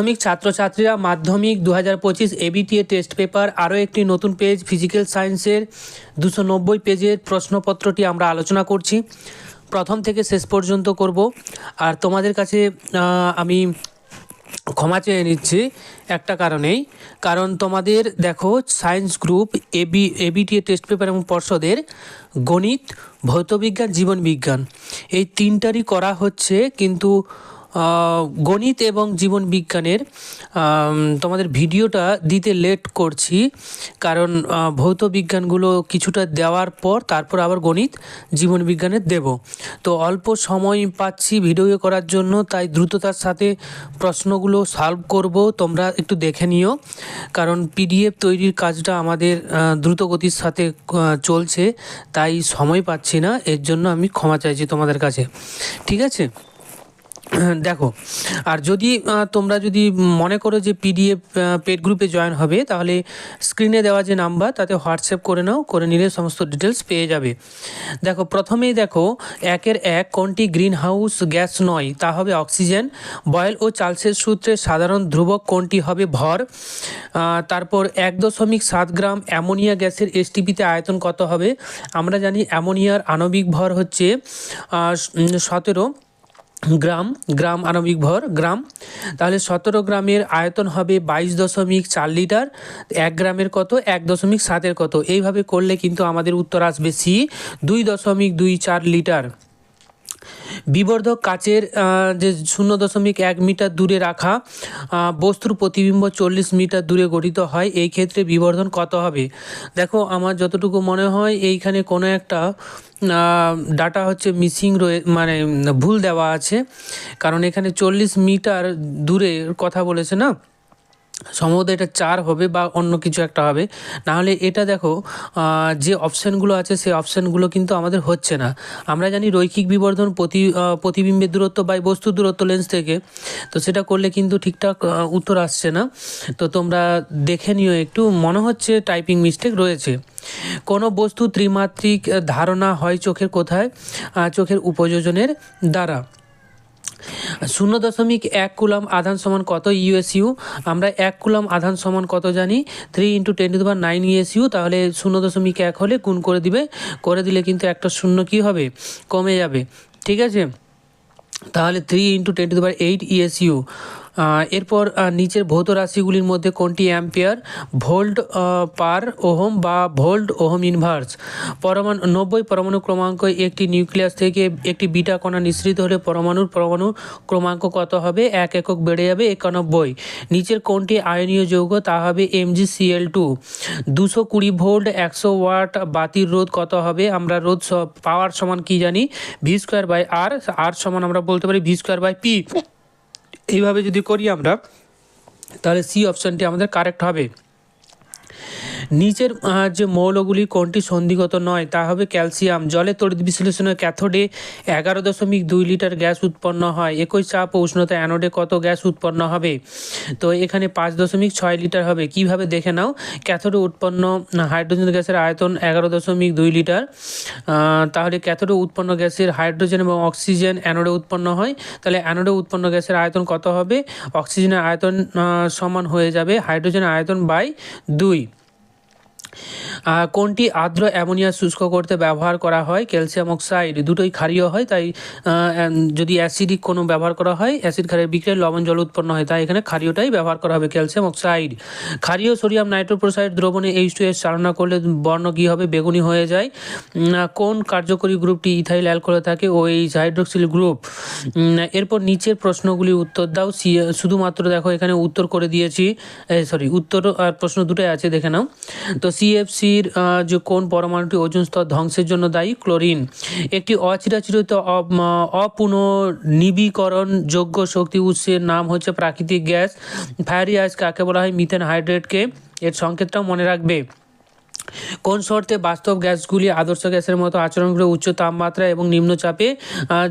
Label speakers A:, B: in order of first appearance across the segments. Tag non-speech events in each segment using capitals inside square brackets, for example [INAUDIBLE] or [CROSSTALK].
A: মাধ্যমিক ছাত্রছাত্রীরা মাধ্যমিক দু হাজার পঁচিশ এবিটিএ টেস্ট পেপার আরও একটি নতুন পেজ ফিজিক্যাল সায়েন্সের দুশো নব্বই পেজের প্রশ্নপত্রটি আমরা আলোচনা করছি। প্রথম থেকে শেষ পর্যন্ত করব। আর তোমাদের কাছে আমি ক্ষমা চেয়ে নিচ্ছি একটা কারণেই। কারণ তোমাদের, দেখো science group AB ABTA test paper এবং পর্ষদের গণিত, ভৌতবিজ্ঞান জীবন বিজ্ঞান এই তিনটারই করা হচ্ছে, কিন্তু গণিত এবং জীবন বিজ্ঞানের তোমাদের ভিডিওটা দিতে লেট করছি কারণ ভৌত বিজ্ঞানগুলো কিছুটা দেওয়ার পর তারপর আবার গণিত জীবন বিজ্ঞানের দেব। তো অল্প সময় পাচ্ছি ভিডিও করার জন্য তাই দ্রুততার সাথে প্রশ্নগুলো সলভ করব তোমরা একটু দেখে নিও। কারণ পিডিএফ তৈরির কাজটা আমাদের আহ, দ্রুত গতির সাথে চলছে তাই সময় পাচ্ছি না এর জন্য আমি ক্ষমা চাইছি তোমাদের কাছে। ঠিক আছে? [CLEARS THROAT] দেখো, আর যদি তোমরা যদি মনে করো যে পিডিএফ পেড গ্রুপে জয়েন হবে, তাহলে স্ক্রিনে দেওয়া যে নাম্বার তাতে হোয়াটসঅ্যাপ করে নাও, করে নিলে সমস্ত ডিটেলস পেয়ে যাবে। দেখো, প্রথমেই দেখো, একের এক কোনটি গ্রিন হাউস গ্যাস নয়, তা হবে অক্সিজেন বয়েল ও চার্লসের সূত্রে সাধারণ ধ্রুবক কোনটি হবে ভর তারপর এক দশমিক সাত গ্রাম অ্যামোনিয়া গ্যাসের এসটিপিতে আয়তন কত হবে, আমরা জানি অ্যামোনিয়ার আণবিক ভর হচ্ছে সতেরো গ্রাম গ্রাম আণবিক ভর, গ্রাম। তাহলে সতেরো গ্রামের আয়তন হবে বাইশ দশমিক চার লিটার। এক গ্রামের কত? এক দশমিক সাতের কত? এইভাবে করলে কিন্তু আমাদের উত্তর আসবে সি, দুই দশমিক দুই চার লিটার। বিবর্ধক কাচের যে শূন্য দশমিক এক মিটার দূরে রাখা বস্তুর প্রতিবিম্ব চল্লিশ মিটার দূরে গঠিত হয়, এই ক্ষেত্রে বিবর্ধন কত হবে? দেখো, আমার যতটুকু মনে হয়, এইখানে কোনো একটা ডাটা হচ্ছে মিসিং রয়ে মানে ভুল দেওয়া আছে। কারণ এখানে চল্লিশ মিটার দূরের কথা বলেছে না? সম্ভবত এটা চার হবে বা অন্য কিছু একটা হবে। নাহলে এটা দেখো যে অপশানগুলো আছে সেই অপশানগুলো কিন্তু আমাদের হচ্ছে না। আমরা জানি রৈখিক বিবর্ধন প্রতি প্রতিবিম্বের দূরত্ব বাই বস্তুর দূরত্ব লেন্স থেকে। তো সেটা করলে কিন্তু ঠিকঠাক উত্তর আসছে না। তো তোমরা দেখে নিও একটু, মনে হচ্ছে টাইপিং মিস্টেক রয়েছে। কোনো বস্তু ত্রিমাত্রিক ধারণা হয় চোখের কোথায়? চোখের উপযোজনের দ্বারা। শূন্য দশমিক এক কুলাম আধান সমান কত ইউএসইউ আমরা এক কুলাম আধান সমান কত জানি? থ্রি ইন্টু টেন টু দেওয়ার নাইন ইউএসইউ তাহলে শূন্য দশমিক এক হলে গুণ করে দিবে। করে দিলে কিন্তু একটা শূন্য কি হবে? কমে যাবে। ঠিক আছে? তাহলে থ্রি ইন্টু টেন টু দেওয়ার এইট ইএসইউ এরপর নিচের ভৌত রাশিগুলির মধ্যে কোনটি অ্যাম্পিয়ার? ভোল্ট পার ওহম বা ভোল্ট ওহম ইনভার্স পরমাণু, নব্বই পরমাণু ক্রমাঙ্ক একটি নিউক্লিয়াস থেকে একটি বিটা কণা নিঃসৃত হলে পরমাণুর পরমাণু ক্রমাঙ্ক কত হবে? এক একক বেড়ে যাবে একানব্বই। নিচের কোনটি আয়নীয় যৌগ? তা হবে এমজিসিএল টু দুশো কুড়ি ভোল্ট, একশো ওয়াট বাতির রোধ কত হবে? আমরা রোধ পাওয়ার সমান কি জানি? V square by R R সমান আমরা বলতে পারি ভি স্কোয়ার বাই পি। এইভাবে যদি করি আমরা তাহলে সি অপশানটি আমাদের কারেক্ট হবে। নিচের যে মৌলগুলি কোনটি সন্ধিগত নয়, তা হবে ক্যালসিয়াম। জলে তড়িৎ বিশ্লেষণের ক্যাথোডে এগারো দশমিক দুই লিটার গ্যাস উৎপন্ন হয়। একই চাপ ও উষ্ণতা অ্যানোডে কত গ্যাস উৎপন্ন হবে? তো এখানে পাঁচ দশমিক ছয় লিটার হবে। কীভাবে দেখে নাও? ক্যাথোডে উৎপন্ন হাইড্রোজেন গ্যাসের আয়তন এগারো দশমিক দুই লিটার। তাহলে ক্যাথোডে উৎপন্ন গ্যাসের হাইড্রোজেন এবং অক্সিজেন অ্যানোডে উৎপন্ন হয়। তাহলে অ্যানোডে উৎপন্ন গ্যাসের আয়তন কত হবে? অক্সিজেনের আয়তন সমান হয়ে যাবে হাইড্রোজেনের আয়তন বাই দুই। কোনটি আর্দ্র অ্যামোনিয়া শুষ্ক করতে ব্যবহার করা হয়? ক্যালসিয়াম অক্সাইড দুটোই ক্ষারীয় হয়, তাই যদি অ্যাসিডিক কোনো ব্যবহার করা হয়, অ্যাসিড ক্ষারের বিক্রিয়ায় লবণ জল উৎপন্ন হয়, তাই এখানে ক্ষারীয়টাই ব্যবহার করা হবে, ক্যালসিয়াম অক্সাইড। ক্ষারীয় সোডিয়াম নাইট্রোপ্রোসাইড দ্রবণে এইচ টু এস চালনা করলে বর্ণ কী হবে? বেগুনি হয়ে যায়। কোন কার্যকরী গ্রুপটি ইথাইল অ্যালকোহলে থাকে? O H hydroxyl group. এরপর নিচের প্রশ্নগুলি উত্তর দাও। শুধুমাত্র দেখো, এখানে উত্তর করে দিয়েছি। সরি, উত্তর আর প্রশ্ন দুটোই আছে, দেখে নাও। তো সিএফসির যে কোন পরমাণুটি ওজন স্তর ধ্বংসের জন্য দায়ী? ক্লোরিন। একটি অচিরাচিরিত অপ- আহ, যোগ্য শক্তি উৎসের নাম হচ্ছে প্রাকৃতিক গ্যাস। ফায়ারি আইস কাকে বলা হয়? মিথেন হাইড্রেটকে। এর সংকেতটাও মনে রাখবে। কোন শর্তে বাস্তব গ্যাসগুলি আদর্শ গ্যাসের মতো আচরণ করে উচ্চ তাপমাত্রা এবং নিম্ন চাপে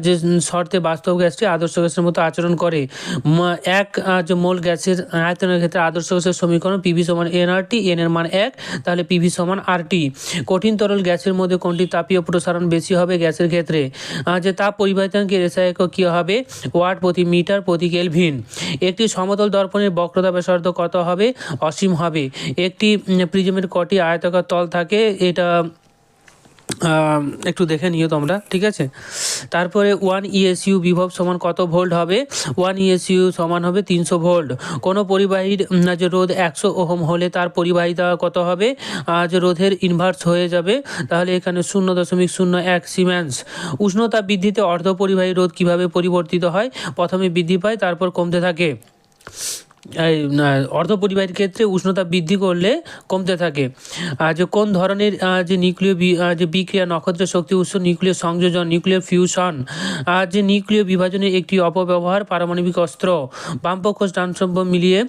A: যে শর্তে বাস্তব গ্যাসটি আদর্শ গ্যাসের মতো আচরণ করে? এক যে মোল গ্যাসের আয়তনের ক্ষেত্রে আদর্শ গ্যাসের সমীকরণ পিভি সমান এন আর টি এন এর মান এক, তাহলে পিভি সমান আর টি কঠিন তরল গ্যাসের মধ্যে কোনটি তাপীয় প্রসারণ বেশি হবে গ্যাসের ক্ষেত্রে? যে তাপ পরিবাহিতাঙ্কের এসআই একক কী হবে? ওয়াট প্রতি মিটার প্রতি কেলভিন। একটি সমতল দর্পণের বক্রতা ব্যাসার্ধ কত হবে? অসীম হবে। একটি প্রিজমের কটি আয়তাকার তল থাকে, এটা একটু দেখে নিও তোমরা, ঠিক আছে? তারপরে ওয়ান ইএসইউ বিভব সমান কত ভোল্ট হবে? ওয়ান ইএসইউ সমান হবে তিনশো ভোল্ট কোনো পরিবাহীর যে রোধ একশো ওহম হলে তার পরিবাহিতা কত হবে? যে রোধের ইনভার্স হয়ে যাবে। তাহলে এখানে শূন্য দশমিক শূন্য এক সিমেন্স উষ্ণতা বৃদ্ধিতে অর্ধ পরিবাহী রোধ কীভাবে পরিবর্তিত হয়? প্রথমে বৃদ্ধি পায়, তারপর কমতে থাকে। এই, না, অর্ধপরিবাহীর ক্ষেত্রে উষ্ণতা বৃদ্ধি করলে কমতে থাকে। আর যে কোন ধরনের যে নিউক্লিয় যে বিক্রিয়া নক্ষত্রের শক্তি উৎস নিউক্লিয় সংযোজন নিউক্লিয় ফিউশন আর যে নিউক্লিয় বিভাজনের একটি অপব্যবহার পারমাণবিক অস্ত্র বামপক্ষ ডানসম্ভ মিলিয়ে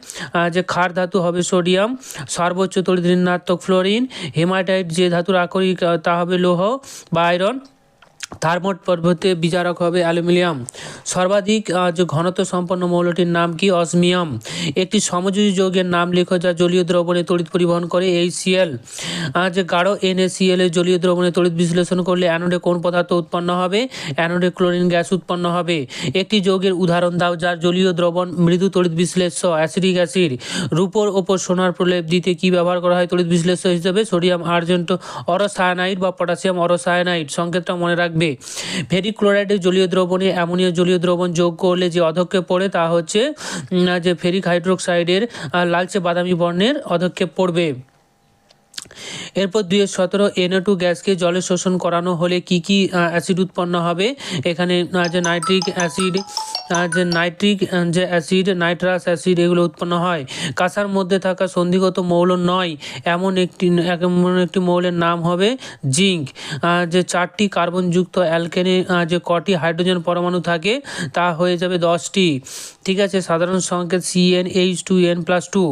A: যে ক্ষার ধাতু হবে সোডিয়াম সর্বোচ্চ তড়িৎ ফ্লোরিন হেমাটাইট যে ধাতুর আকরিক তা হবে লৌহ বা আয়রন। থার্মোট পর্বতে বিচারক হবে অ্যালুমিনিয়াম। সর্বাধিক যে ঘনত্ব সম্পন্ন মৌলটির নাম কি? অসমিয়াম। একটি সমযোজী যৌগের নাম লেখো যা জলীয় দ্রবণে তড়িৎ পরিবহন করে এইচসিএল যে গাঢ় এনএসিএল এর জলীয় দ্রবণে তড়িৎ বিশ্লেষণ করলে অ্যানোডে কোন পদার্থ উৎপন্ন হবে? অ্যানোডে ক্লোরিন গ্যাস উৎপন্ন হবে। একটি যৌগের উদাহরণ দাও যার জলীয় দ্রবণ মৃদু তড়িৎ বিশ্লেষ্য, অ্যাসিডিক অ্যাসিড। রূপোর ওপর সোনার প্রলেপ দিতে কি ব্যবহার করা হয়? তড়িৎ বিশ্লেষ্য হিসেবে সোডিয়াম, আর্জেন্ট, অরসায়ানাইড বা পটাশিয়াম অরসায়ানাইড। সংকেতটা মনে রাখবে। ফেরিক ক্লোরাইডের জলীয় দ্রবণে অ্যামোনিয়া জলীয় দ্রবণ যোগ করলে যে অধক্ষেপ পড়ে তা হচ্ছে যে ফেরিক হাইড্রোক্সাইডের লালচে বাদামি বর্ণের অধক্ষেপ পড়বে। এরপর দুই সতেরো এনও টু গ্যাসকে জলে শোষণ করানো হলে কি কি অ্যাসিড উৎপন্ন হবে? এখানে যে নাইট্রিক অ্যাসিড যে নাইট্রিক যে অ্যাসিড, নাইট্রাস অ্যাসিড, এগুলো উৎপন্ন হয়। কাঁসার মধ্যে থাকা সন্ধিগত মৌল নয়, এমন একটি এমন একটি মৌলের নাম হবে জিঙ্ক। যে চারটি কার্বনযুক্ত অ্যালকেনে যে কটি হাইড্রোজেন পরমাণু থাকে, তা হয়ে যাবে দশটি। ঠিক আছে, সাধারণ সংকেত CN H two N plus two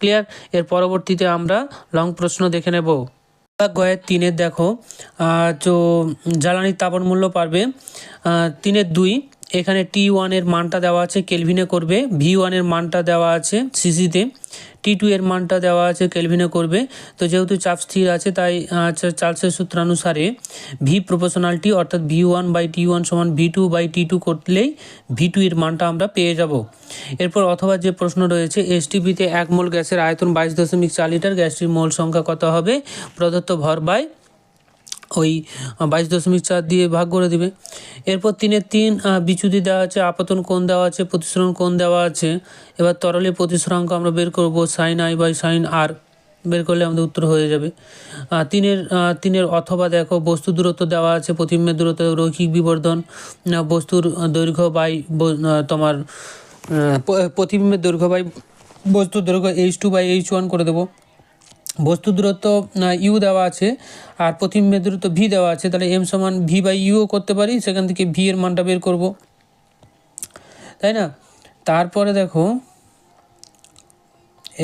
A: clear এর পরবর্তীতে আমরা লং প্রশ্ন দেখে নেব। গয়ের তিনের দেখো তো জ্বালানির তাপন মূল্য পারবে তিনের দুই। এখানে টি ওয়ানের মানটা দেওয়া আছে কেলভিনে করবে। ভি ওয়ানের মানটা দেওয়া আছে সিসিতে টি টু এর মানটা দেওয়া আছে কেলভিনে করবে। তো যেহেতু চাপ স্থির আছে, তাই চা- চার্লসের সূত্রানুসারে ভি প্রপোশনালটি অর্থাৎ V one by T one সমান V two by T two করলেই ভি টু এর মানটা আমরা পেয়ে যাব। এরপর অথবা যে প্রশ্ন রয়েছে এসটিপিতে এক মোল গ্যাসের আয়তন বাইশ দশমিক চার লিটার, গ্যাসটির মোল সংখ্যা কত হবে? প্রদত্ত ভর বাই ওই বাইশ দশমিক চার দিয়ে ভাগ করে দিবে। এরপর তিনের তিন বিচ্যুতি দেওয়া আছে, আপতন কোণ দেওয়া আছে, প্রতিসরণ কোণ দেওয়া আছে। এবার তরলে প্রতিসরাঙ্ক আমরা বের করব sine i by sine r বের করলে আমাদের উত্তর হয়ে যাবে। তিনের তিনের অথবা দেখো, বস্তু দূরত্ব দেওয়া আছে প্রতিম্বের দূরত্ব, রৈখিক বিবর্ধন বস্তুর দৈর্ঘ্য বাই তোমার প্রতিবিম্বের দৈর্ঘ্য বাই বস্তুর দৈর্ঘ্য H two by H one করে দেবো। বস্তু দূরত্ব ইউ দেওয়া আছে, আর প্রতিবিম্বের দূরত্ব ভি দেওয়া আছে, তাহলে এম সমান ভি বাই ইউও করতে পারি, সেখান থেকে ভি এর মানটা বের করব। তাই না? তারপরে দেখো,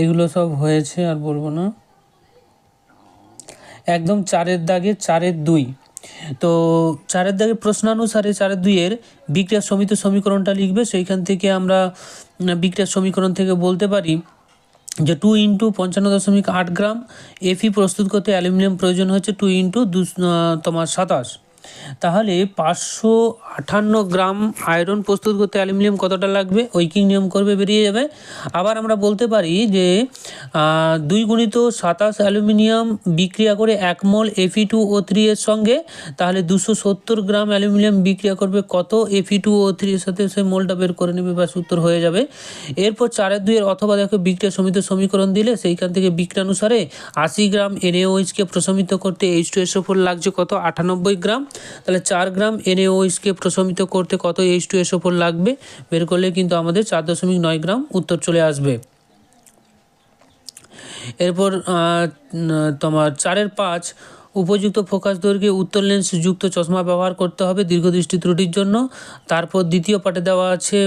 A: এগুলো সব হয়েছে, আর বলব না। একদম চারের দাগে চারের দুই। তো চারের দাগে প্রশ্নানুসারে চারের দুইয়ের বিক্রিয়া সমিত সমীকরণটা লিখবে, সেইখান থেকে আমরা বিক্রিয়া সমীকরণ থেকে বলতে পারি যে টু ইন্টু পঞ্চান্ন দশমিক আট গ্রাম এফি প্রস্তুত করতে অ্যালুমিনিয়াম প্রয়োজন হচ্ছে টু ইন্টু দু তোমার সাতাশ। তাহলে পাঁচশো আটান্ন গ্রাম আয়রন প্রস্তুত করতে অ্যালুমিনিয়াম কতটা লাগবে? ঐকিক নিয়ম করবে, বেরিয়ে যাবে। আবার আমরা বলতে পারি যে দুই গুণিত সাতাশ অ্যালুমিনিয়াম বিক্রিয়া করে এক মল এফি টু ও থ্রি এর সঙ্গে, তাহলে দুশো সত্তর গ্রাম অ্যালুমিনিয়াম বিক্রিয়া করবে কত? এফি টু ও থ্রি এর সাথে সে মোলটা বের করে নেবে বা উত্তর হয়ে যাবে। এরপর চারের দুইয়ের অথবা দেখো বিক্রিয়া সমিত সমীকরণ দিলে সেইখান থেকে বিক্রিয়ানুসারে আশি গ্রাম এনএওইচকে প্রশমিত করতে এইচ টু এসও ফোর লাগছে কত? আটানব্বই গ্রাম। তাহলে চার গ্রাম এনএওইচকে প্রশমিত করতে কত এইচ টু এসও ফোর লাগবে? বের করলে কিন্তু আমাদের চার দশমিক নয় গ্রাম উত্তর চলে আসবে। এরপর তোমার চারের পাঁচ উপযুক্ত ফোকাস দৈর্ঘ্যে উত্তর লেন্স যুক্ত চশমা ব্যবহার করতে হবে দীর্ঘদৃষ্টি ত্রুটির জন্য। তারপর দ্বিতীয় পার্টে দেওয়া আছে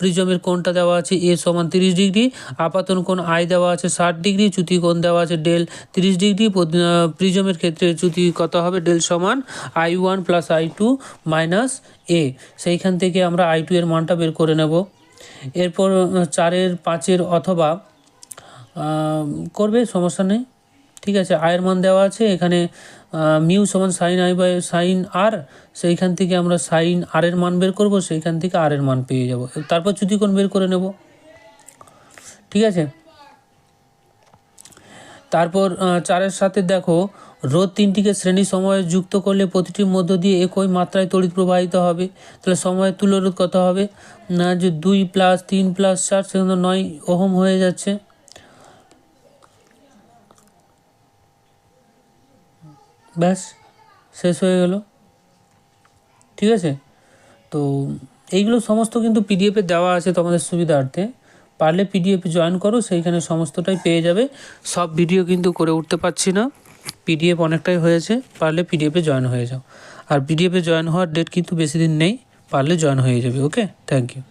A: প্রিজমের কোণটা দেওয়া আছে এ সমান তিরিশ ডিগ্রি, আপাতন কোণ আই দেওয়া আছে ষাট ডিগ্রি, চ্যুতি কোণ দেওয়া আছে ডেল তিরিশ ডিগ্রি প্রিজমের ক্ষেত্রে চ্যুতি কত হবে? ডেল সমান I one plus I two minus A. সেইখান থেকে আমরা আই টু এর মানটা বের করে নেব। এরপর চারের পাঁচের অথবা করবে, সমস্যা নেই। ঠিক আছে আয়ের মান দেওয়া আছে, এখানে মিউ সমান sine i by sine r সেইখান থেকে আমরা সাইন আর এর মান বের করব, সেইখান থেকে আর এর মান পেয়ে যাব। তারপর চ্যুতিকোণ বের করে নেব। ঠিক আছে? তারপর চারের সাথে দেখো রোদ তিনটিকে শ্রেণি সময়ে যুক্ত করলে প্রতিটির মধ্য দিয়ে একই মাত্রায় তড়িৎ প্রবাহিত হবে। তাহলে সময়ের তুল্যরোধ কত হবে? না, যে দুই প্লাস তিন প্লাস চার সেখানে নয় ওহম হয়ে যাচ্ছে। ব্যাস, শেষ হয়ে গেল। ঠিক আছে? তো এইগুলো সমস্ত কিন্তু পিডিএফে দেওয়া আছে তোমাদের সুবিধার্থে। পারলে পিডিএফে জয়েন করো, সেইখানে সমস্তটাই পেয়ে যাবে। সব ভিডিও কিন্তু করে উঠতে পারছি না। পিডিএফ অনেকটাই হয়েছে, পারলে পিডিএফে জয়েন হয়ে যাও। আর পিডিএফে জয়েন হওয়ার ডেট কিন্তু বেশি দিন নেই, পারলে জয়েন হয়ে যাবে ওকে থ্যাংক ইউ